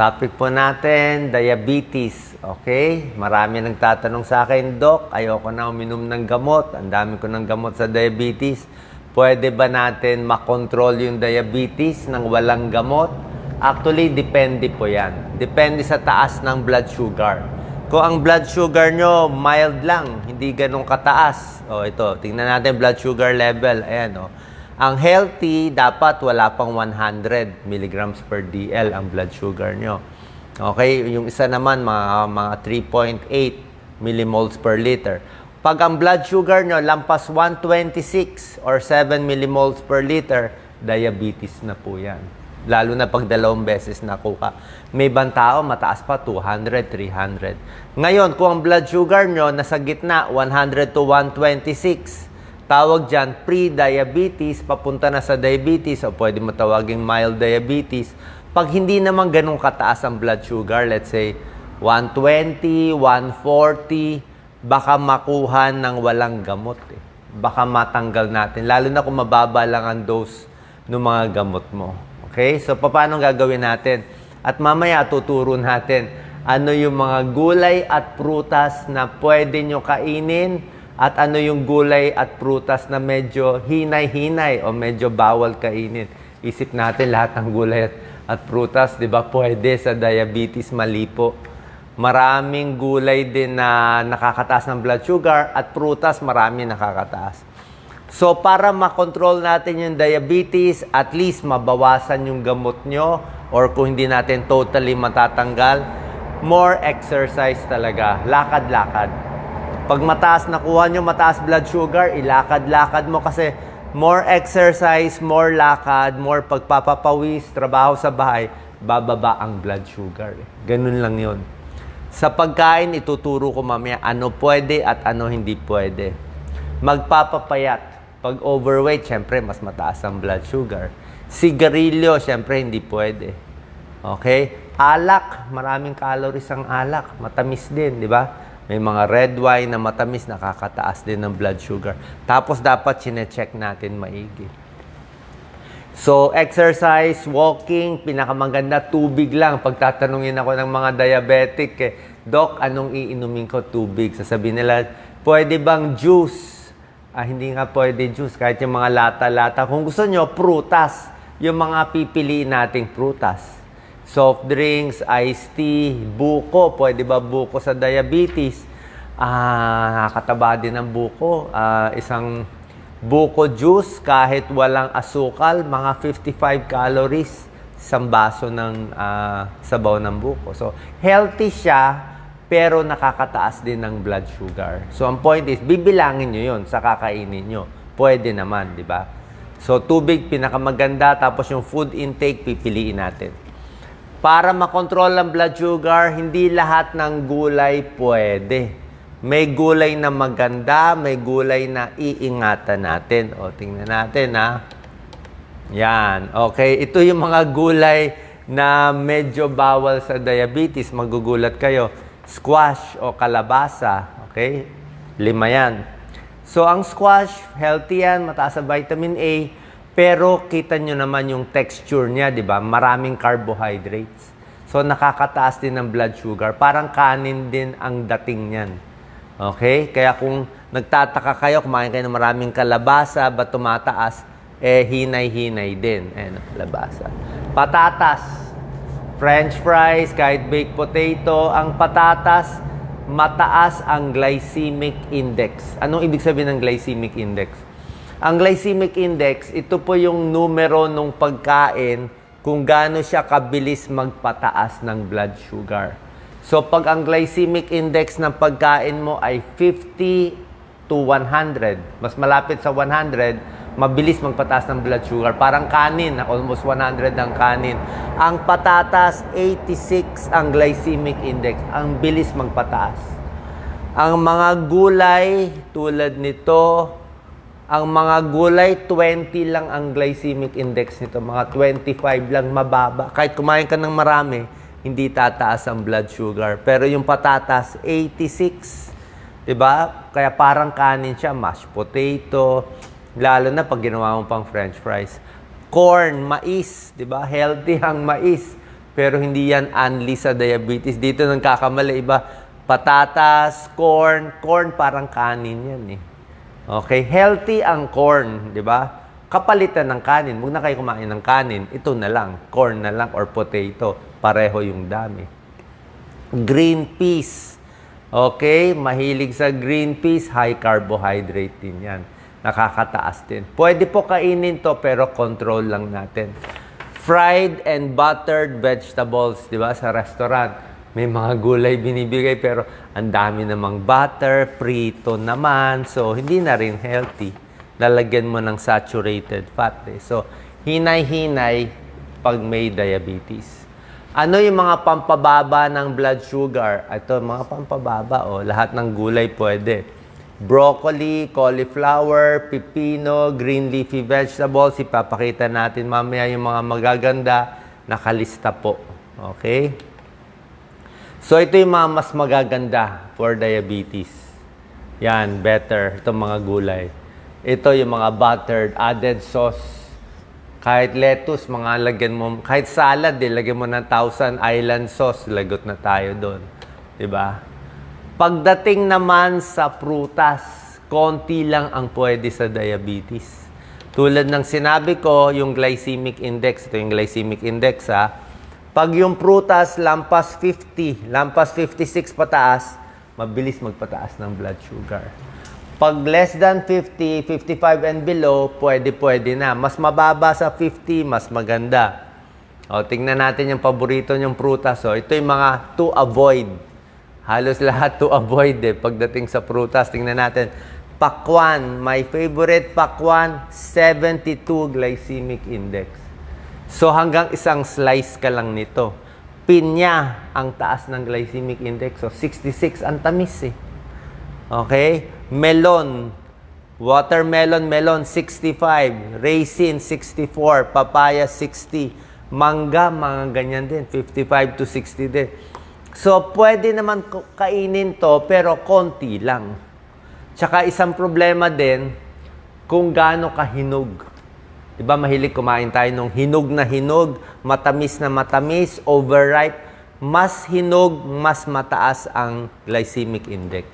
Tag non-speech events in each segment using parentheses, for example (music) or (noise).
topic po natin, diabetes. Okay? Marami nagtatanong sa akin, Dok, ayoko na uminom ng gamot. Ang dami ko ng gamot sa diabetes. Pwede ba natin makontrol yung diabetes ng walang gamot? Actually, depende po yan. Depende sa taas ng blood sugar. Kung ang blood sugar nyo mild lang, hindi ganun kataas. O ito, tingnan natin blood sugar level. Ayan o. Ang healthy, dapat wala pang 100 milligrams per DL ang blood sugar nyo. Okay, yung isa naman, mga, mga 3.8 millimoles per liter. Pag ang blood sugar nyo lampas 126 or 7 millimoles per liter, diabetes na po yan. Lalo na pag dalawang beses nakuha. May ibang tao, mataas pa, 200, 300. Ngayon, kung ang blood sugar nyo nasa gitna, 100 to 126, tawag dyan pre-diabetes, papunta na sa diabetes, o pwede mo tawaging mild diabetes. Pag hindi naman ganun kataas ang blood sugar, let's say 120, 140, baka makuha ng walang gamot. Eh. Baka matanggal natin. Lalo na kung mababa lang ang dose ng mga gamot mo. Okay? So, paano gagawin natin? At mamaya tuturo natin ano yung mga gulay at prutas na pwede nyo kainin at ano yung gulay at prutas na medyo hinay-hinay o medyo bawal kainin. Isip natin lahat ng gulay at, at prutas, di ba? Pwede sa diabetes, mali po. Maraming gulay din na nakakataas ng blood sugar at prutas marami nakakataas. So para makontrol natin yung diabetes, at least mabawasan yung gamot nyo or kung hindi natin totally matatanggal, more exercise talaga. Lakad-lakad. Pag mataas nakuha nyo, mataas blood sugar, ilakad-lakad mo kasi more exercise, more lakad, more pagpapapawis, trabaho sa bahay, bababa ang blood sugar. Ganun lang yon. Sa pagkain, ituturo ko mamaya ano pwede at ano hindi pwede. Magpapapayat. Pag overweight, syempre, mas mataas ang blood sugar. Sigarilyo, syempre, hindi pwede. Okay? Alak, maraming calories ang alak. Matamis din, di ba? May mga red wine na matamis, nakakataas din ng blood sugar. Tapos dapat chinecheck natin maigi. So, exercise, walking, pinakamaganda, tubig lang. Pagtatanungin ako ng mga diabetic, eh, Doc, anong iinumin ko? Tubig. Sasabihin nila, pwede bang juice? Ah, hindi nga pwede juice, kahit yung mga lata-lata. Kung gusto nyo, prutas. Yung mga pipiliin nating prutas. Soft drinks, iced tea, buko. Pwede ba buko sa diabetes? Ah, nakakataba din ng buko. Ah, isang buko juice, kahit walang asukal, mga 55 calories isang baso ng ah, sabaw ng buko. So, healthy siya, pero nakakataas din ng blood sugar. So, ang point is, bibilangin nyo yun sa kakainin nyo. Pwede naman, di ba? So, tubig, pinakamaganda, tapos yung food intake, pipiliin natin. Para makontrol ang blood sugar, hindi lahat ng gulay pwede. May gulay na maganda, may gulay na iingatan natin. O, tingnan natin, ha? Yan. Okay. Ito yung mga gulay na medyo bawal sa diabetes. Magugulat kayo. Squash o kalabasa. Okay? Lima yan. So, ang squash, healthy yan, mataas sa vitamin A. Pero kita nyo naman yung texture niya, di ba? Maraming carbohydrates. So, nakakataas din ng blood sugar. Parang kanin din ang dating niyan. Okay? Kaya kung nagtataka kayo, kumain kayo ng maraming kalabasa, ba tumataas? Eh, hinay-hinay din. Eh, kalabasa. Patatas. French fries, kahit baked potato. Ang patatas, mataas ang glycemic index. Anong ibig sabihin ng glycemic index? Ang glycemic index, ito po yung numero ng pagkain kung gaano siya kabilis magpataas ng blood sugar. So pag ang glycemic index ng pagkain mo ay 50 to 100, mas malapit sa 100, mabilis magpataas ng blood sugar. Parang kanin, almost 100 ang kanin. Ang patatas, 86 ang glycemic index. Ang bilis magpataas. Ang mga gulay tulad nito, ang mga gulay, 20 lang ang glycemic index nito. Mga 25 lang mababa. Kahit kumain ka ng marami, hindi tataas ang blood sugar. Pero yung patatas, 86. 'Di ba? Kaya parang kanin siya, mashed potato, lalo na pag ginawa mo pang french fries. Corn, mais, 'di ba? Healthy ang mais. pero hindi yan unli sa diabetes. Dito nang kakamali iba, patatas, corn, corn parang kanin yan eh. Okay, healthy ang corn, di ba? Kapalitan ng kanin. Huwag na kayo kumain ng kanin. Ito na lang, corn na lang or potato. Pareho yung dami. Green peas. Okay, mahilig sa green peas, high carbohydrate din yan. Nakakataas din. Pwede po kainin to pero control lang natin. Fried and buttered vegetables, di ba, sa restaurant. May mga gulay binibigay pero ang dami namang butter, prito naman. So, hindi na rin healthy. Lalagyan mo ng saturated fat. Eh. So, hinay-hinay pag may diabetes. Ano yung mga pampababa ng blood sugar? Ito, mga pampababa. Oh, lahat ng gulay pwede. Broccoli, cauliflower, pipino, green leafy vegetables. Ipapakita natin mamaya yung mga magaganda. Nakalista po. Okay? So, ito yung mga mas magaganda for diabetes. Yan, better. Itong mga gulay. Ito yung mga buttered, added sauce. Kahit lettuce, mga lagyan mo, kahit salad, eh, lagyan mo ng Thousand Island sauce, lagot na tayo doon. ba? Pagdating naman sa prutas, konti lang ang pwede sa diabetes. Tulad ng sinabi ko, yung glycemic index, ito yung glycemic index ha. Pag yung prutas lampas 50, lampas 56 pataas, mabilis magpataas ng blood sugar. Pag less than 50, 55 and below, pwede, pwede na. Mas mababa sa 50, mas maganda. O, tingnan natin yung paborito niyong prutas. O, ito yung mga to avoid. Halos (laughs) lahat to avoid eh. Pagdating sa prutas, tingnan natin. Pakwan, my favorite pakwan, 72 glycemic index. So hanggang isang slice ka lang nito. Pinya, ang taas ng glycemic index. So 66, ang tamis eh. Okay? Melon. Watermelon, melon, 65. Raisin, 64. Papaya, 60. Mangga, mga ganyan din. 55 to 60 din. So, pwede naman kainin to, pero konti lang. Tsaka isang problema din, kung gaano kahinog. Di ba mahilig kumain tayo nung hinog na hinog, matamis na matamis, overripe. Mas hinog, mas mataas ang glycemic index.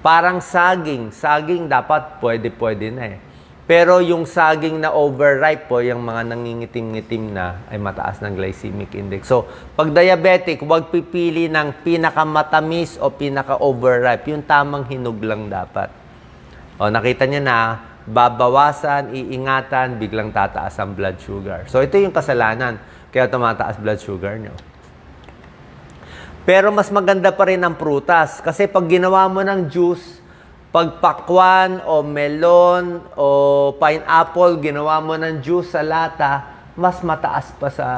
Parang saging. Saging dapat pwede-pwede na eh. Pero yung saging na overripe po, yung mga nangingitim-ngitim na, ay mataas ng glycemic index. So, pag diabetic, huwag pipili ng pinakamatamis o pinaka-overripe. Yung tamang hinog lang dapat. O, nakita niyo na, babawasan, iingatan, biglang tataas ang blood sugar. So, ito yung kasalanan. Kaya tumataas blood sugar nyo. Pero mas maganda pa rin ang prutas. Kasi pag ginawa mo ng juice, pag pakwan o melon o pineapple, ginawa mo ng juice sa lata, mas mataas pa sa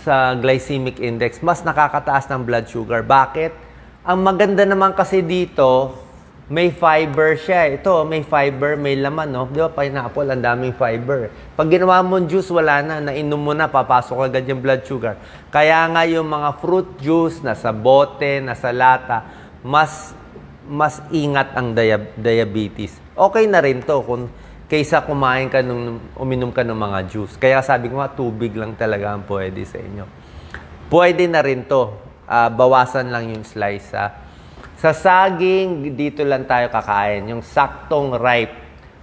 sa glycemic index. Mas nakakataas ng blood sugar. Bakit? Ang maganda naman kasi dito, may fiber siya. Ito, may fiber, may laman, no? Di ba, pineapple, ang daming fiber. Pag ginawa mo juice, wala na. Nainom mo na, papasok agad yung blood sugar. Kaya nga yung mga fruit juice, nasa bote, nasa lata, mas mas ingat ang dia- diabetes. Okay na rin to kung kaysa kumain ka nung uminom ka ng mga juice. Kaya sabi ko nga, tubig lang talaga ang pwede sa inyo. Pwede na rin to. Ah, bawasan lang yung slice. Ha? Sa saging, dito lang tayo kakain. Yung saktong ripe.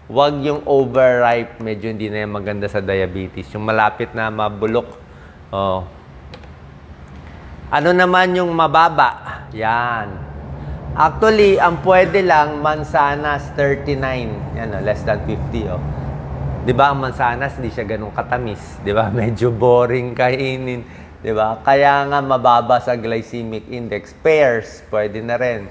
Huwag yung overripe. Medyo hindi na yan maganda sa diabetes. Yung malapit na mabulok. Oh. Ano naman yung mababa? Yan. Actually, ang pwede lang, mansanas 39. Yan o, less than 50 o. Di ba, ang mansanas, di siya ganun katamis. Di ba, (laughs) medyo boring kainin. Di ba? Kaya nga mababa sa glycemic index. Pears, pwede na rin.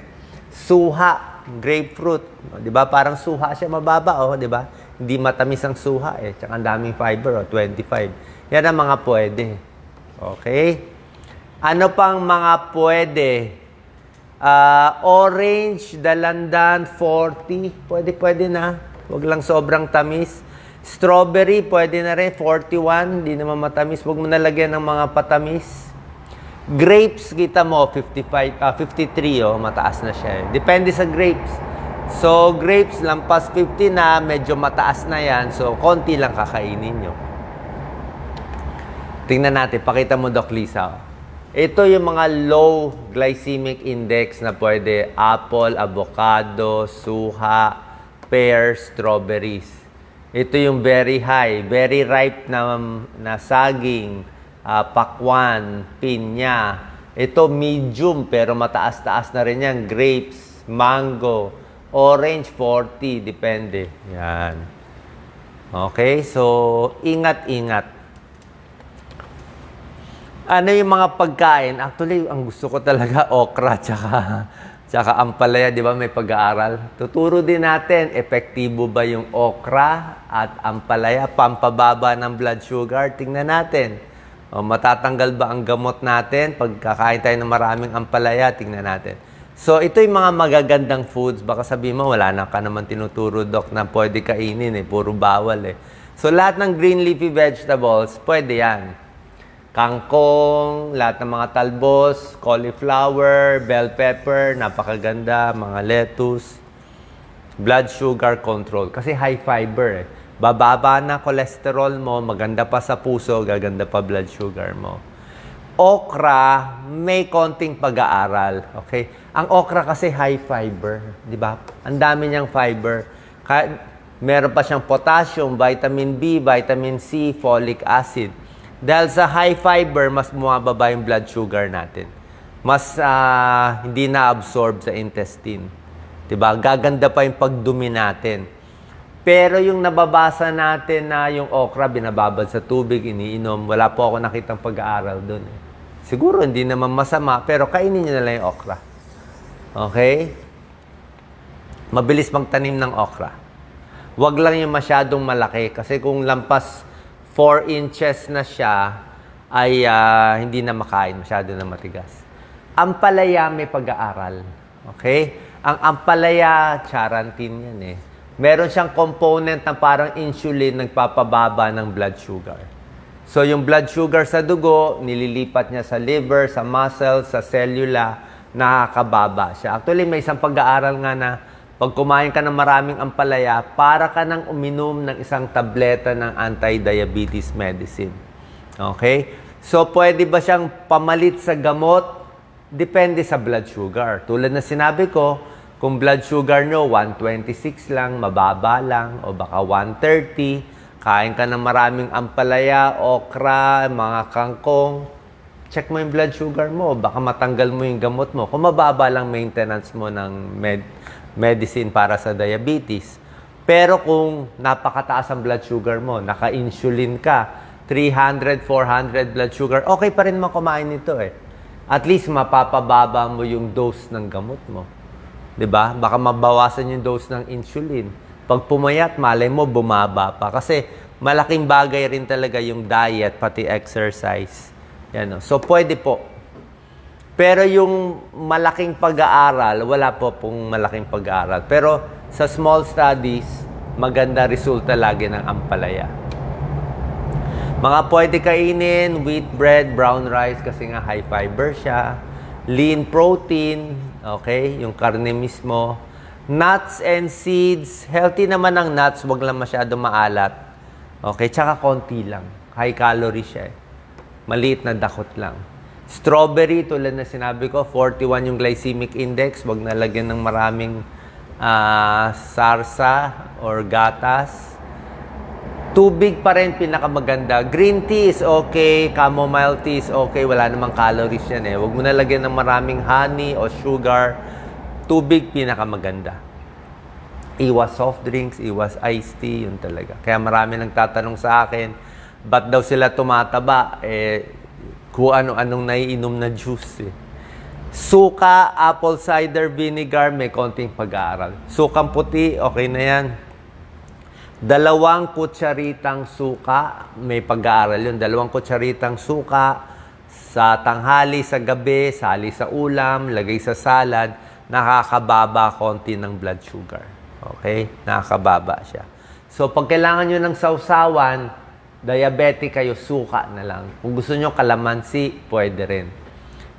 Suha, grapefruit. Di ba, parang suha siya mababa o, di ba? Hindi matamis ang suha eh. Tsaka ang daming fiber o, 25. Yan ang mga pwede. Okay? Ano pang mga pwede? Ah, orange, dalandan, 40. Pwede, pwede na. Huwag lang sobrang tamis. Strawberry, pwede na rin. 41, hindi naman matamis. Huwag mo nalagyan ng mga patamis. Grapes, kita mo, 55, ah, 53, oh, mataas na siya. Depende sa grapes. So, grapes, lampas 50 na, medyo mataas na yan. So, konti lang kakainin nyo. Tingnan natin, pakita mo, Doc Lisa. Ito yung mga low glycemic index na pwede apple, avocado, suha, pears, strawberries. Ito yung very high, very ripe na, na saging, ah, pakwan, pinya. Ito medium pero mataas-taas na rin yan. Grapes, mango, orange 40, depende. Yan. Okay, so ingat-ingat. Ano yung mga pagkain? Actually, ang gusto ko talaga okra tsaka tsaka ampalaya, 'di ba? May pag-aaral. Tuturo din natin epektibo ba yung okra at ampalaya pampababa ng blood sugar. Tingnan natin. O, matatanggal ba ang gamot natin pag kakain tayo ng maraming ampalaya? Tingnan natin. So, ito yung mga magagandang foods. Baka sabihin mo, wala na ka naman tinuturo, Doc, na pwede kainin eh. Puro bawal eh. So, lahat ng green leafy vegetables, pwede yan kangkong, lahat ng mga talbos, cauliflower, bell pepper, napakaganda, mga lettuce, blood sugar control. Kasi high fiber eh. Bababa na cholesterol mo, maganda pa sa puso, gaganda pa blood sugar mo. Okra, may konting pag-aaral. Okay? Ang okra kasi high fiber, di ba? Ang dami niyang fiber. Ka- meron pa siyang potassium, vitamin B, vitamin C, folic acid. Dahil sa high fiber, mas bumababa yung blood sugar natin. Mas ah, hindi na-absorb sa intestine. 'Di ba? Gaganda pa yung pagdumi natin. Pero yung nababasa natin na yung okra, binababad sa tubig, iniinom, wala po ako nakitang pag-aaral doon. Eh. Siguro hindi naman masama, pero kainin nyo na lang yung okra. Okay? Mabilis magtanim ng okra. Huwag lang yung masyadong malaki kasi kung lampas 4 inches na siya, ay ah, hindi na makain, masyado na matigas. Ampalaya may pag-aaral. Okay? Ang ampalaya, charantin yan eh. Meron siyang component na parang insulin nagpapababa ng blood sugar. So yung blood sugar sa dugo, nililipat niya sa liver, sa muscles, sa cellula, nakakababa siya. Actually, may isang pag-aaral nga na pag kumain ka ng maraming ampalaya, para ka nang uminom ng isang tableta ng anti-diabetes medicine. Okay? So, pwede ba siyang pamalit sa gamot? Depende sa blood sugar. Tulad na sinabi ko, kung blood sugar nyo 126 lang, mababa lang, o baka 130, kain ka ng maraming ampalaya, okra, mga kangkong, check mo yung blood sugar mo, baka matanggal mo yung gamot mo. Kung mababa lang maintenance mo ng med- medicine para sa diabetes. Pero kung napakataas ang blood sugar mo, naka-insulin ka, 300, 400 blood sugar, okay pa rin mo kumain nito eh. At least mapapababa mo yung dose ng gamot mo. 'Di ba? Baka mabawasan yung dose ng insulin. Pag pumayat, malay mo bumaba pa kasi malaking bagay rin talaga yung diet pati exercise. Yan. So pwede po. Pero yung malaking pag-aaral, wala po pong malaking pag-aaral. Pero sa small studies, maganda resulta lagi ng ampalaya. Mga pwede kainin, wheat bread, brown rice kasi nga high fiber siya. Lean protein, okay, yung karne mismo. Nuts and seeds, healthy naman ang nuts, wag lang masyado maalat. Okay, tsaka konti lang. High calorie siya eh. Maliit na dakot lang. Strawberry, tulad na sinabi ko, 41 yung glycemic index. Huwag nalagyan ng maraming ah, sarsa or gatas. Tubig pa rin pinakamaganda. Green tea is okay, chamomile tea is okay, wala namang calories yan eh. Huwag mo nalagyan ng maraming honey o sugar. Tubig pinakamaganda. Iwas soft drinks, iwas iced tea, yun talaga. Kaya marami nagtatanong sa akin, ba't daw sila tumataba? Eh, kung ano-anong naiinom na juice eh. Suka, apple cider vinegar, may konting pag-aaral. Sukang puti, okay na yan. Dalawang kutsaritang suka, may pag-aaral yun. Dalawang kutsaritang suka sa tanghali, sa gabi, sali sa ulam, lagay sa salad, nakakababa konti ng blood sugar. Okay? Nakakababa siya. So, pag kailangan nyo ng sausawan, diabetic kayo, suka na lang. Kung gusto nyo kalamansi, pwede rin.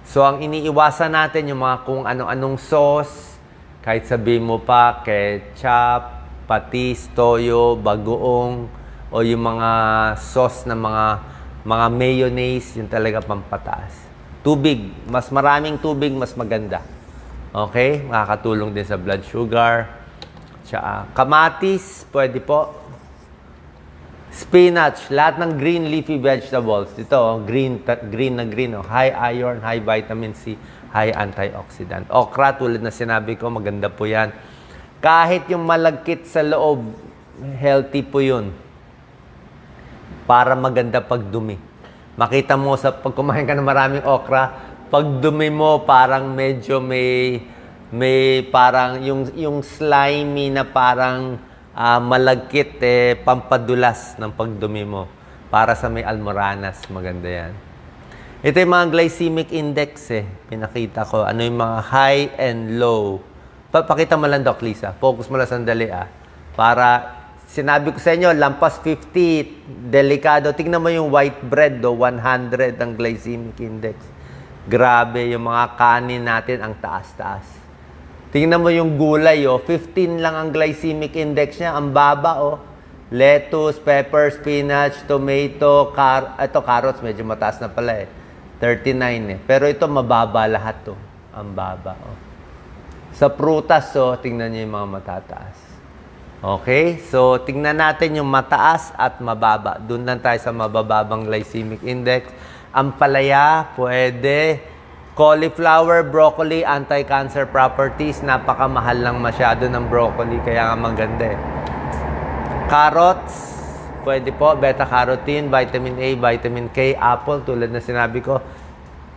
So, ang iniiwasan natin yung mga kung ano-anong sauce, kahit sabihin mo pa, ketchup, patis, toyo, bagoong, o yung mga sauce na mga mga mayonnaise, yung talaga pampataas. Tubig, mas maraming tubig, mas maganda. Okay? Makakatulong din sa blood sugar. Tsaka, kamatis, pwede po. Spinach, lahat ng green leafy vegetables. Ito, green, green na green. Oh. High iron, high vitamin C, high antioxidant. Okra, tulad na sinabi ko, maganda po yan. Kahit yung malagkit sa loob, healthy po yun. Para maganda pagdumi. Makita mo sa pag kumain ka ng maraming okra, pag dumi mo parang medyo may may parang yung yung slimy na parang ah, malagkit eh pampadulas ng pagdumi mo para sa may almoranas maganda yan. Ito yung mga glycemic index eh. Pinakita ko ano yung mga high and low. Papakita mo lang Doc Lisa. Focus mo lang sandali ah. Para sinabi ko sa inyo, lampas 50, delikado. Tingnan mo yung white bread do, 100 ang glycemic index. Grabe, yung mga kanin natin ang taas-taas. Tingnan mo yung gulay, oh. 15 lang ang glycemic index niya. Ang baba, oh. Lettuce, pepper, spinach, tomato, car ito, carrots, medyo mataas na pala eh. 39 eh. Pero ito, mababa lahat to. Ang baba, oh. Sa prutas, oh, tingnan niyo yung mga matataas. Okay? So, tingnan natin yung mataas at mababa. Doon lang tayo sa mabababang glycemic index. Ang palaya, pwede. Cauliflower, broccoli, anti-cancer properties. Napakamahal lang masyado ng broccoli, kaya nga maganda eh. Carrots, pwede po. Beta-carotene, vitamin A, vitamin K, apple, tulad na sinabi ko.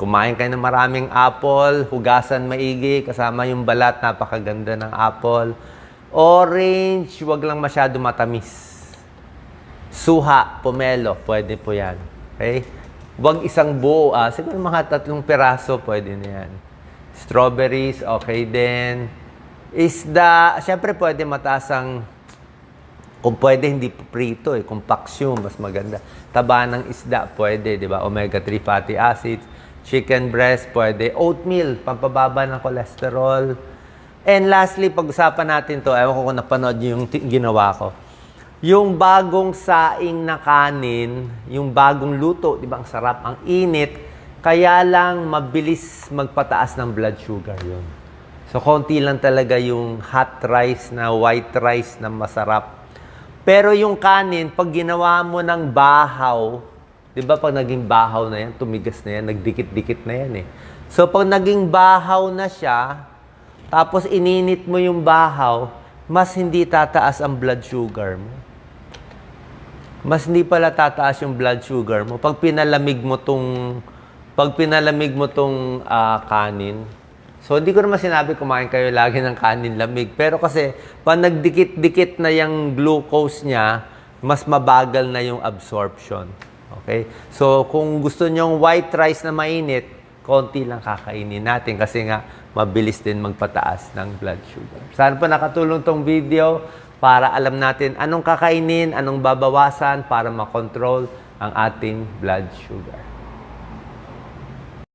Kumain kayo ng maraming apple, hugasan maigi, kasama yung balat, napakaganda ng apple. Orange, wag lang masyado matamis. Suha, pomelo, pwede po yan. Okay? Wag isang buo, ah. siguro mga tatlong peraso, pwede na yan. Strawberries, okay din. Isda, syempre pwede mataas ang kung pwede, hindi prito eh. Kung paksiw, mas maganda. Taba ng isda, pwede, di ba? Omega-3 fatty acids. Chicken breast, pwede. Oatmeal, pampababa ng cholesterol. And lastly, pag-usapan natin to, ewan ko kung napanood niyo yung ginawa ko. Yung bagong saing na kanin, yung bagong luto, di ba? Ang sarap, ang init. Kaya lang mabilis magpataas ng blood sugar yun. So, konti lang talaga yung hot rice na white rice na masarap. Pero yung kanin, pag ginawa mo ng bahaw, di ba pag naging bahaw na yan, tumigas na yan, nagdikit-dikit na yan eh. So pag naging bahaw na siya, tapos ininit mo yung bahaw, mas hindi tataas ang blood sugar mo. Mas hindi pala tataas yung blood sugar mo. Pag pinalamig mo tong, pag pinalamig mo tong ah, kanin, So, hindi ko naman sinabi kumain kayo lagi ng kanin lamig. Pero kasi, pag nagdikit-dikit na yung glucose niya, mas mabagal na yung absorption. Okay? So, kung gusto nyong white rice na mainit, konti lang kakainin natin kasi nga mabilis din magpataas ng blood sugar. Sana po nakatulong tong video para alam natin anong kakainin, anong babawasan para makontrol ang ating blood sugar.